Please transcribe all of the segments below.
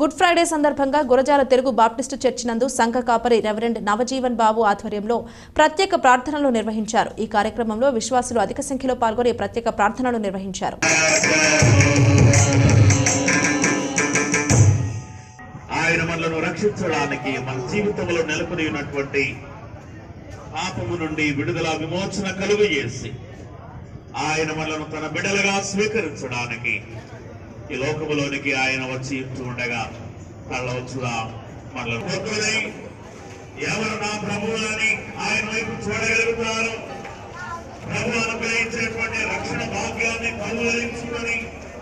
Good Friday సందర్భంగా Gurazala Telugu Baptist church నందు సంఘ కాపరి రెవరెండ్ నవజీవన్ బాబు ఆధ్వర్యంలో ప్రత్యేక ప్రార్థనలు నిర్వహించారు. ఈ కార్యక్రమంలో విశ్వాసులు అధిక సంఖ్యలో పాల్గొని ప్రత్యేక ప్రార్థనలు నిర్వహించారు. ఆయన మనలను రక్షించడానికి మన జీవితంలో నెలకొని ఉన్నటువంటి పాపము నుండి విడుదల విమోచన కలుగు చేసి ఆయన మనలను తన బిడలుగా స్వీకరించడానికి ఈ లోకములోనికి ఆయన వచ్చి ఉండగా కళ్ళవచ్చుగా మనలో ఎవరు నా ప్రభువులని ఆయన వైపు చూడగలుగుతారు? ప్రభు అనుగ్రహించినటువంటి రక్షణ భాగ్యాన్ని కలువరించుకొని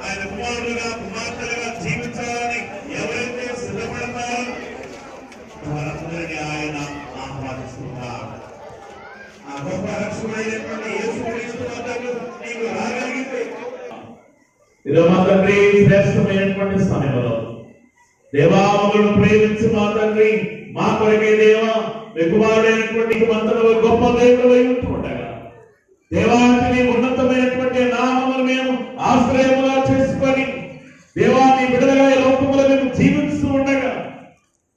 ఆయన కుమారులుగా కుమార్తెలుగా జీవించాలని ఎవరైతే సిద్ధపడతారో వారందరినీ ఆయన ఆహ్వానిస్తున్నారు ఆ గొప్ప రక్షణ ఇదో మా తండ్రి శ్రేష్టమైనటువంటి సమయంలో. దేవాములను ప్రేమించి మా తండ్రి మా కొరకే దేవా మీ కుమారుడైనటువంటి మంత్రులు గొప్ప దేవుడు అయి ఉంటుండగా దేవానికి ఉన్నతమైనటువంటి నామములు మేము ఆశ్రయముగా చేసుకొని దేవాన్ని విడుదల ఈ మేము జీవిస్తూ ఉండగా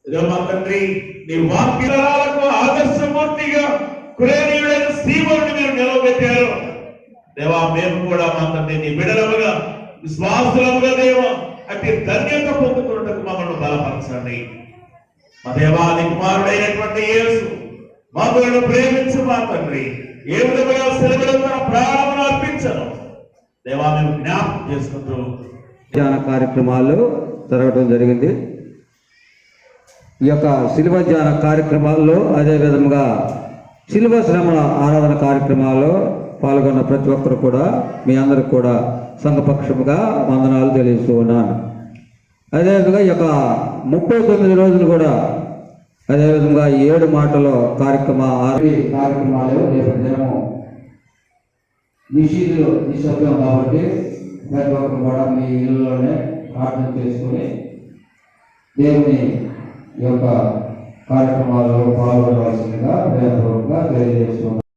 ఇదో మా తండ్రి నీ వాక్యాలకు ఆదర్శమూర్తిగా కురేనీయుడైన శ్రీవరుని మీరు నిలవబెట్టారు. దేవా మేము కూడా మా తండ్రి నీ బిడలముగా విశ్వాసులముగా దేవ అంటే ధన్యత పొందుకున్నట్టు మమ్మల్ని బలపరచండి. మా దేవాది కుమారుడైనటువంటి యేసు మమ్మల్ని ప్రేమించు మా తండ్రి. ఏ విధముగా సెలవులు తన ప్రాణమును అర్పించను. దేవా మేము జ్ఞాపకం చేసుకుంటూ ధ్యాన కార్యక్రమాలు జరగడం జరిగింది. ఈ యొక్క శిల్వ ధ్యాన కార్యక్రమాల్లో అదే విధముగా శిలువ శ్రమణ ఆరాధన కార్యక్రమాల్లో పాల్గొన్న ప్రతి ఒక్కరు కూడా మీ అందరికి కూడా సంఘపక్షముగా వందనాలు తెలియజేస్తూ ఉన్నాను అదేవిధంగా ఈ యొక్క ముప్పై తొమ్మిది రోజులు కూడా అదేవిధంగా ఈ ఏడు మాటల కార్యక్రమ కార్యక్రమాలు రేపు దినము నిషేధులు నిశ్శబ్దం కాబట్టి ప్రతి ఒక్కరు కూడా మీ ఇళ్ళలోనే ప్రార్థన చేసుకుని దేవుని యొక్క కార్యక్రమాల్లో పాల్గొనవలసిందిగా ప్రేమపూర్వకంగా తెలియజేస్తున్నాను.